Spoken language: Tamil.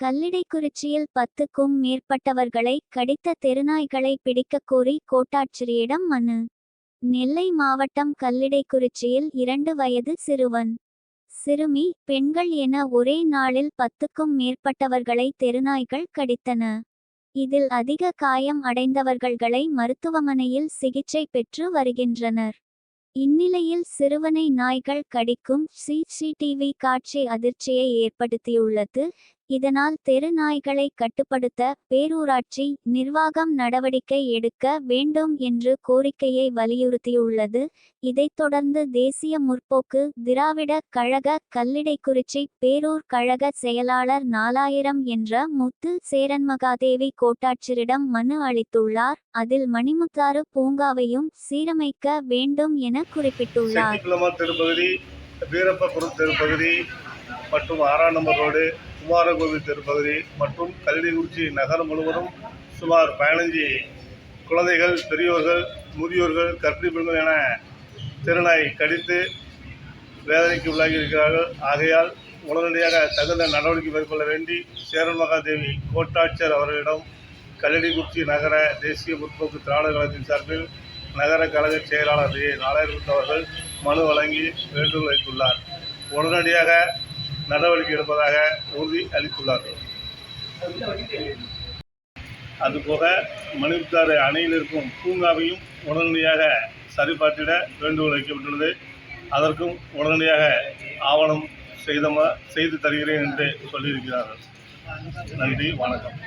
கல்லிடைக்குறிச்சியில் பத்துக்கும் மேற்பட்டவர்களை கடித்த தெருநாய்களை பிடிக்கக் கோரி கோட்டாட்சியரிடம் மனு. நெல்லை மாவட்டம் கல்லிடைக்குறிச்சியில் இரண்டு வயது சிறுவன். சிறுமி பெண்கள் என ஒரே நாளில் பத்துக்கும் மேற்பட்டவர்களை தெருநாய்கள் கடித்தன. இதில் அதிக காயம் அடைந்தவர்கள்களை மருத்துவமனையில் சிகிச்சை பெற்று வருகின்றனர். இந்நிலையில் சிறுவனை நாய்கள் கடிக்கும் சிசிடிவி காட்சி அதிர்ச்சியை ஏற்படுத்தியுள்ளது. இதனால் தெரு நாய்களை கட்டுப்படுத்த பேரூராட்சி நிர்வாகம் நடவடிக்கை எடுக்க வேண்டும் என்று கோரிக்கையை வலியுறுத்தியுள்ளது. இதைத் தொடர்ந்து தேசிய முற்போக்கு திராவிட கழக கல்லிடைக்குறிச்சி பேரூர் கழக செயலாளர் நாலாயிரம் என்ற முத்து சேரன்மகாதேவி கோட்டாட்சியரிடம் மனு அளித்துள்ளார். அதில் மணிமுத்தாறு பூங்காவையும் சீரமைக்க வேண்டும் என குறிப்பிட்டுள்ளார். செட்டிக்குளமார் மற்றும் ஆறாம் நம்பர் ரோடு குமாரகோவில் தெருப்பகுதி மற்றும் கல்லிடைக்குறிச்சி நகரம் முழுவதும் சுமார் பதினஞ்சு குழந்தைகள் பெரியோர்கள் முதியோர்கள் கர்ப்பிணி பெண்கள் என திருநாய் கடித்து வேதனைக்கு உள்ளாகி இருக்கிறார்கள். ஆகையால் உடனடியாக தகுந்த நடவடிக்கை மேற்கொள்ள வேண்டி சேரன் மகாதேவி கோட்டாட்சியர் அவர்களிடம் கல்லடிக்குறிச்சி நகர தேசிய முற்போக்கு திராவிட கழகத்தின் சார்பில் நகர கழக செயலாளர் ஏ. அவர்கள் மனு வழங்கி வேண்டுகோள் வைத்துள்ளார். உடனடியாக நடவடிக்கை எடுப்பதாக உறுதி அளித்துள்ளார்கள். அதுபோக மணிமுத்தாறு அணையில் இருக்கும் பூங்காவையும் உடனடியாக சரிபார்த்திட வேண்டுகோள் வைக்கப்பட்டுள்ளது. அதற்கும் உடனடியாக ஆவணம் செய்தமா செய்து தருகிறேன் என்று சொல்லியிருக்கிறார்கள். நன்றி வணக்கம்.